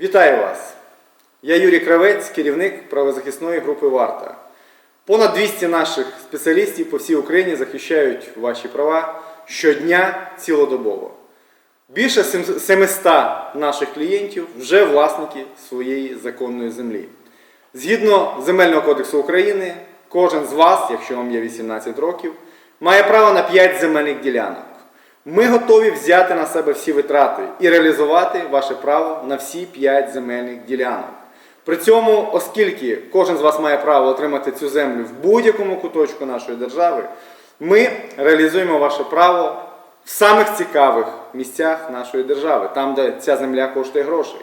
Вітаю вас! Я Юрій Кравець, керівник правозахисної групи Варта. Понад 200 наших спеціалістів по всій Україні захищають ваші права щодня цілодобово. Більше 700 наших клієнтів вже власники своєї законної землі. Згідно Земельного кодексу України, кожен з вас, якщо вам є 18 років, має право на 5 земельних ділянок. Ми готові взяти на себе всі витрати і реалізувати ваше право на всі 5 земельних ділянок. При цьому, оскільки кожен з вас має право отримати цю землю в будь-якому куточку нашої держави, ми реалізуємо ваше право в самих цікавих місцях нашої держави, там, де ця земля коштує грошей.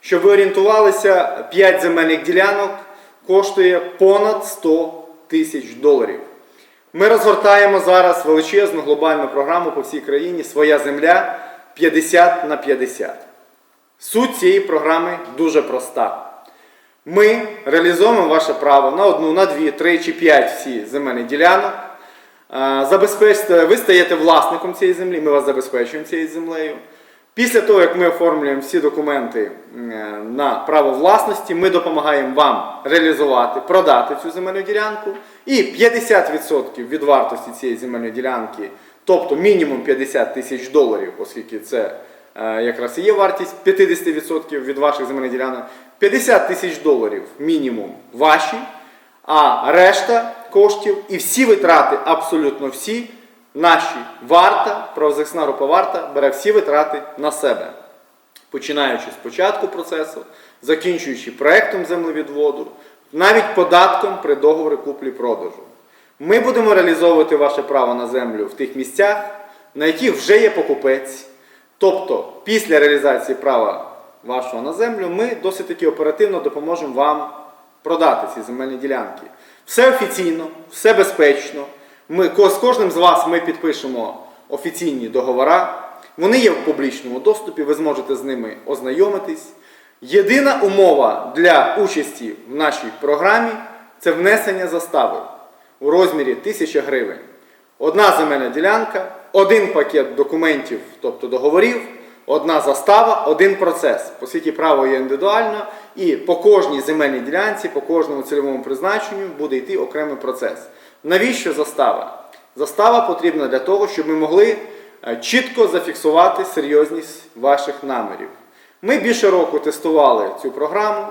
Щоб ви орієнтувалися, 5 земельних ділянок коштує понад 100 тисяч доларів. Ми розгортаємо зараз величезну глобальну програму по всій країні Своя земля 50 на 50. Суть цієї програми дуже проста. Ми реалізовуємо ваше право на одну, на дві, три чи п'ять всі земельні ділянок. Е, ви стаєте власником цієї землі, ми вас забезпечуємо цією землею. Після того, як ми оформлюємо всі документи е, на право власності, ми допомагаємо вам реалізувати, продати цю земельну ділянку. І 50% від вартості цієї земельної ділянки, тобто мінімум 50 тисяч доларів, оскільки це е, якраз і є вартість 50% від ваших земельних ділянок, 50 тисяч доларів мінімум ваші, а решта коштів і всі витрати, абсолютно всі, наші варта, правозахисна група варта бере всі витрати на себе. Починаючи з початку процесу, закінчуючи проектом землевідводу, навіть податком при договорі куплі-продажу. Ми будемо реалізовувати ваше право на землю в тих місцях, на яких вже є покупець. Тобто, після реалізації права вашого на землю, ми досить таки оперативно допоможемо вам продати ці земельні ділянки. Все офіційно, все безпечно. Ми, з кожним з вас ми підпишемо офіційні договори. Вони є в публічному доступі, ви зможете з ними ознайомитись. Єдина умова для участі в нашій програмі це внесення застави у розмірі 1000 гривень. Одна земельна ділянка, один пакет документів, тобто договорів, одна застава, один процес. Оскільки право є індивідуально, і по кожній земельній ділянці, по кожному цільовому призначенню буде йти окремий процес. Навіщо застава? Застава потрібна для того, щоб ми могли е, чітко зафіксувати серйозність ваших намірів. Ми більше року тестували цю програму.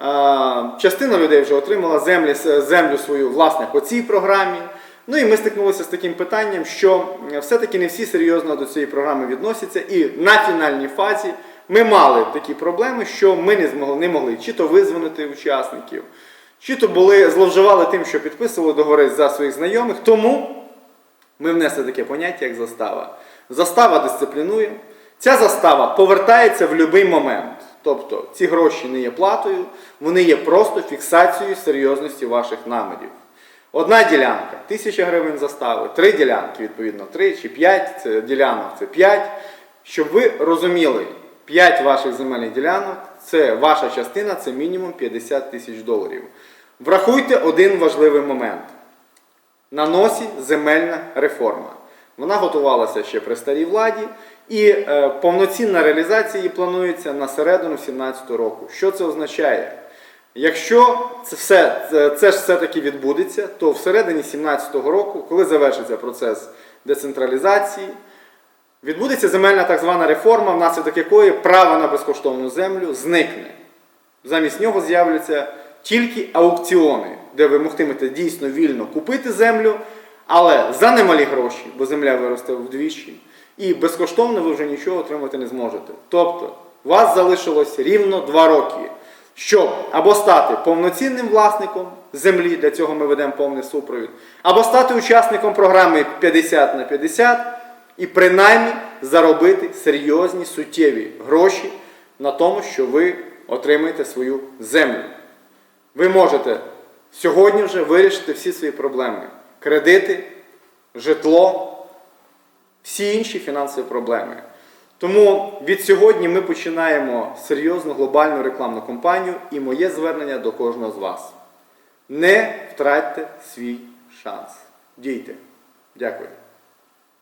Е, Частина людей вже отримала землі, землю свою власне по цій програмі. Ну і ми стикнулися з таким питанням, що все-таки не всі серйозно до цієї програми відносяться, і на фінальній фазі ми мали такі проблеми, що ми не змогли не могли чи то визвонити учасників, чи то були зловживали тим, що підписували договори за своїх знайомих. Тому ми внесли таке поняття, як застава. Застава дисциплінує. Ця застава повертається в будь-який момент. Тобто ці гроші не є платою, вони є просто фіксацією серйозності ваших намірів. Одна ділянка 1000 гривень застави, три ділянки, відповідно, три чи п'ять це ділянок це 5. Щоб ви розуміли, 5 ваших земельних ділянок це ваша частина, це мінімум 50 тисяч доларів. Врахуйте один важливий момент на носі земельна реформа. Вона готувалася ще при старій владі, і е, повноцінна реалізація її планується на середину 2017 року. Що це означає? Якщо це все це, ж все-таки відбудеться, то всередині 2017 року, коли завершиться процес децентралізації, відбудеться земельна так звана реформа, внаслідок якої право на безкоштовну землю зникне. Замість нього з'являться тільки аукціони, де ви могтимете дійсно вільно купити землю, але за немалі гроші, бо земля виросте вдвічі, і безкоштовно ви вже нічого отримати не зможете. Тобто, у вас залишилось рівно 2 роки, щоб або стати повноцінним власником землі, для цього ми ведемо повний супровід, або стати учасником програми 50 на 50 і принаймні заробити серйозні суттєві гроші на тому, що ви отримаєте свою землю. Ви можете сьогодні вже вирішити всі свої проблеми: кредити, житло, всі інші фінансові проблеми. Тому від сьогодні ми починаємо серйозну глобальну рекламну кампанію і моє звернення до кожного з вас. Не втратьте свій шанс. Дійте. Дякую.